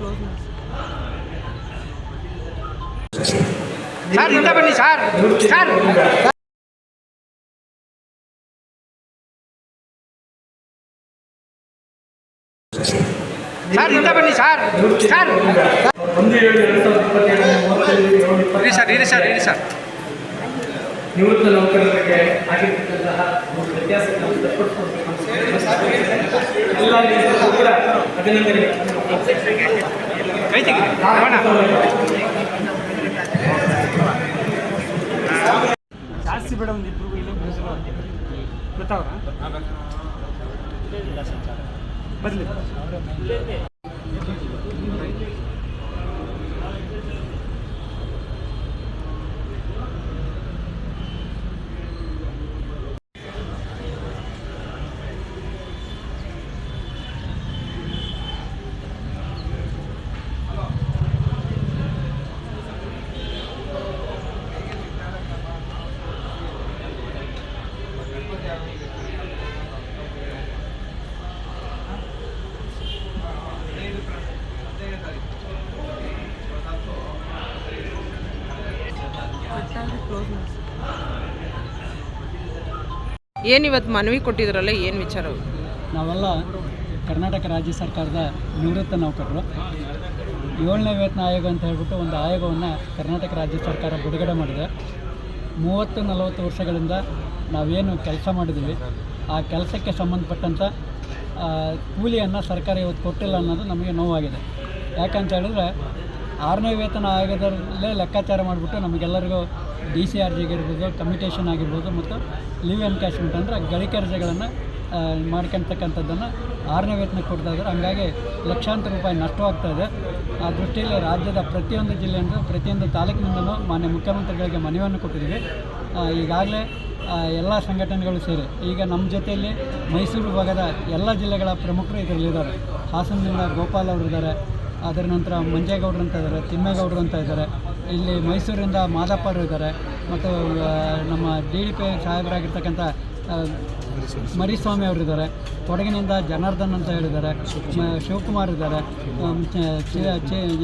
Close sir ಮುಂದೆ ಬನ್ನಿ sir sir sir ಮುಂದೆ ಬನ್ನಿ ಸರ್ ಸರ್ ಇರಿ ಸರ್ ಇರಿ ಸರ್ ಇರಿ ಸರ್ ನಿವೃತ್ತ ನೌಕರರಿಗೆ ಆಗಿರ್ತಕ್ಕಂತಹ ಒಂದು ವ್ಯತ್ಯಾಸವನ್ನು ಕೂಡ ಅಭಿನಂದನೆ ಜಾಸ್ತಿ ಬೇಡ ಒಂದು ಇಬ್ಬರು ಇಲ್ಲ ಗೊತ್ತಾವ್ರ ಏನು ಇವತ್ತು ಮನವಿ ಕೊಟ್ಟಿದ್ರಲ್ಲ, ಏನು ವಿಚಾರ? ನಾವೆಲ್ಲ ಕರ್ನಾಟಕ ರಾಜ್ಯ ಸರ್ಕಾರದ ನಿವೃತ್ತ ನೌಕರರು. ಏಳನೇ ವೇತನ ಆಯೋಗ ಅಂತ ಹೇಳ್ಬಿಟ್ಟು ಒಂದು ಆಯೋಗವನ್ನು ಕರ್ನಾಟಕ ರಾಜ್ಯ ಸರ್ಕಾರ ಬಿಡುಗಡೆ ಮಾಡಿದೆ. ಮೂವತ್ತು ನಲವತ್ತು ವರ್ಷಗಳಿಂದ ನಾವೇನು ಕೆಲಸ ಮಾಡಿದ್ದೀವಿ. ಆ ಕೆಲಸಕ್ಕೆ ಸಂಬಂಧಪಟ್ಟಂಥ ಕೂಲಿಯನ್ನು ಸರ್ಕಾರ ಇವತ್ತು ಕೊಟ್ಟಿಲ್ಲ ಅನ್ನೋದು ನಮಗೆ ನೋವಾಗಿದೆ. ಯಾಕಂತ ಹೇಳಿದ್ರೆ ಆರನೇ ವೇತನ ಆಯೋಗದಲ್ಲೇ ಲೆಕ್ಕಾಚಾರ ಮಾಡಿಬಿಟ್ಟು ನಮಗೆಲ್ಲರಿಗೂ ಡಿ ಸಿ ಆರ್ ಜಿಗಿರ್ಬೋದು ಕಮಿಟೇಷನ್ ಆಗಿರ್ಬೋದು ಮತ್ತು ಲೀವ್ ಎನ್ಕ್ಯಾಶ್ಮೆಂಟ್ ಅಂದರೆ ಗಳಿಕೆ ರಜೆಗಳನ್ನು ಮಾಡ್ಕೊಂತಕ್ಕಂಥದ್ದನ್ನು ಆರನೇ ವೇತನ ಕೊಡ್ತಾ ಇದ್ದಾರೆ. ಹಂಗಾಗಿ ಲಕ್ಷಾಂತರ ರೂಪಾಯಿ ನಷ್ಟವಾಗ್ತಾ ಇದೆ. ಆ ದೃಷ್ಟಿಯಲ್ಲಿ ರಾಜ್ಯದ ಪ್ರತಿಯೊಂದು ಜಿಲ್ಲೆಯಿಂದ, ಪ್ರತಿಯೊಂದು ತಾಲೂಕಿನಿಂದಲೂ ಮಾನ್ಯ ಮುಖ್ಯಮಂತ್ರಿಗಳಿಗೆ ಮನವಿಯನ್ನು ಕೊಟ್ಟಿದ್ದೀವಿ. ಈಗಾಗಲೇ ಎಲ್ಲ ಸಂಘಟನೆಗಳು ಸೇರಿ, ಈಗ ನಮ್ಮ ಜೊತೆಯಲ್ಲಿ ಮೈಸೂರು ಭಾಗದ ಎಲ್ಲ ಜಿಲ್ಲೆಗಳ ಪ್ರಮುಖರು ಇದರಲ್ಲಿದ್ದಾರೆ. ಹಾಸನದಿಂದ ಗೋಪಾಲ್ ಅವರು ಇದ್ದಾರೆ ಅದರ ನಂತರ ಮಂಜೇಗೌಡರು ಅಂತ ಇದ್ದಾರೆ, ತಿಮ್ಮೇಗೌಡರು ಅಂತ ಇದ್ದಾರೆ. ಇಲ್ಲಿ ಮೈಸೂರಿಂದ ಮಾದಪ್ಪರು ಇದ್ದಾರೆ. ಮತ್ತು ನಮ್ಮ ಡಿ ಡಿ ಪಿ ಸಾಹೇಬರಾಗಿರ್ತಕ್ಕಂಥ ಮರಿಸ್ವಾಮಿ ಅವರಿದ್ದಾರೆ. ಕೊಡಗಿನಿಂದ ಜನಾರ್ದನ್ ಅಂತ ಹೇಳಿದ್ದಾರೆ. ಶಿವಕುಮಾರ್ ಇದ್ದಾರೆ.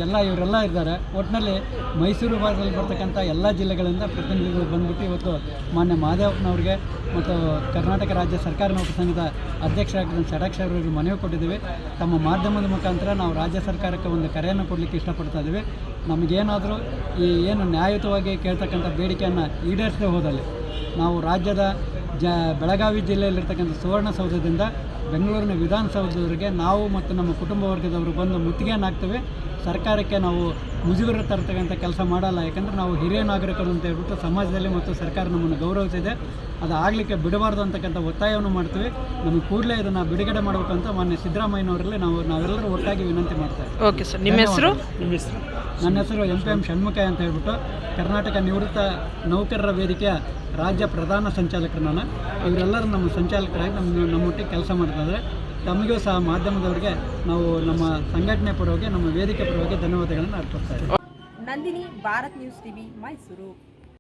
ಎಲ್ಲ ಇವರೆಲ್ಲ ಇದ್ದಾರೆ. ಒಟ್ಟಿನಲ್ಲಿ ಮೈಸೂರು ಭಾಗದಲ್ಲಿ ಬರ್ತಕ್ಕಂಥ ಎಲ್ಲ ಜಿಲ್ಲೆಗಳಿಂದ ಪ್ರತಿನಿಧಿಗಳು ಬಂದ್ಬಿಟ್ಟು ಇವತ್ತು ಮಾನ್ಯ ಮಹಾದೇವಪ್ಪನವ್ರಿಗೆ ಮತ್ತು ಕರ್ನಾಟಕ ರಾಜ್ಯ ಸರ್ಕಾರ ನೌಕರ ಸಂಘದ ಅಧ್ಯಕ್ಷರಾಗಿದ್ದ ಷಡಾಕ್ಷ ಅವರಿಗೆ ಮನವಿ ಕೊಟ್ಟಿದ್ದೀವಿ. ತಮ್ಮ ಮಾಧ್ಯಮದ ಮುಖಾಂತರ ನಾವು ರಾಜ್ಯ ಸರ್ಕಾರಕ್ಕೆ ಒಂದು ಕರೆಯನ್ನು ಕೊಡಲಿಕ್ಕೆ ಇಷ್ಟಪಡ್ತಾ ಇದ್ದೀವಿ. ನಮಗೇನಾದರೂ ಈ ಏನು ನ್ಯಾಯಯುತವಾಗಿ ಕೇಳ್ತಕ್ಕಂಥ ಬೇಡಿಕೆಯನ್ನು ಈಡೇರಿಸದೆ ಹೋದಲ್ಲಿ ನಾವು ರಾಜ್ಯದ ಜ ಬೆಳಗಾವಿ ಜಿಲ್ಲೆಯಲ್ಲಿರ್ತಕ್ಕಂಥ ಸುವರ್ಣಸೌಧದಿಂದ ಬೆಂಗಳೂರಿನ ವಿಧಾನಸೌಧದವರೆಗೆ ನಾವು ಮತ್ತು ನಮ್ಮ ಕುಟುಂಬ ವರ್ಗದವರು ಬಂದು ಮುತ್ತಿಗೆಯನ್ನು ಹಾಕ್ತೇವೆ ಸರ್ಕಾರಕ್ಕೆ ನಾವು ಮುಜುಗರ ತರ್ತಕ್ಕಂಥ ಕೆಲಸ ಮಾಡಲ್ಲ. ಯಾಕಂದರೆ ನಾವು ಹಿರಿಯ ನಾಗರಿಕರು ಅಂತ ಹೇಳ್ಬಿಟ್ಟು ಸಮಾಜದಲ್ಲಿ ಮತ್ತು ಸರ್ಕಾರ ನಮ್ಮನ್ನು ಗೌರವಿಸಿದೆ. ಅದು ಆಗಲಿಕ್ಕೆ ಬಿಡಬಾರ್ದು ಅಂತಕ್ಕಂಥ ಒತ್ತಾಯವನ್ನು ಮಾಡ್ತೀವಿ. ನಮಗೆ ಕೂಡಲೇ ಇದನ್ನು ಬಿಡುಗಡೆ ಮಾಡಬೇಕು ಅಂತ ಮಾನ್ಯ ಸಿದ್ದರಾಮಯ್ಯನವರಲ್ಲಿ ನಾವು ನಾವೆಲ್ಲರೂ ಒಟ್ಟಾಗಿ ವಿನಂತಿ ಮಾಡ್ತೇವೆ ಓಕೆ ಸರ್. ನಿಮ್ಮ ಹೆಸರು? ನಿಮ್ಮ ಹೆಸರು? ನನ್ನ ಹೆಸರು ಎಂ ಪಿ ಎಂ ಷಣ್ಮುಖ ಅಂತ ಹೇಳ್ಬಿಟ್ಟು ಕರ್ನಾಟಕ ನಿವೃತ್ತ ನೌಕರರ ವೇದಿಕೆಯ ರಾಜ್ಯ ಪ್ರಧಾನ ಸಂಚಾಲಕರು ನಾನು. ಇವರೆಲ್ಲರೂ ನಮ್ಮ ಸಂಚಾಲಕರಾಗಿ ನಮ್ಮ ನಮ್ಮೊಟ್ಟಿಗೆ ಕೆಲಸ ಮಾಡ್ತಾಯಿದ್ದಾರೆ ತಮಗೂ ಸಹ ಮಾಧ್ಯಮದವರಿಗೆ ನಾವು ನಮ್ಮ ಸಂಘಟನೆ ಪರವಾಗಿ, ನಮ್ಮ ವೇದಿಕೆ ಪರವಾಗಿ ಧನ್ಯವಾದಗಳನ್ನು ಅರ್ಪಿಸ್ತಾ ಇದ್ದೀವಿ ನಂದಿನಿ, ಭಾರತ್ ನ್ಯೂಸ್ ಟಿವಿ, ಮೈಸೂರು.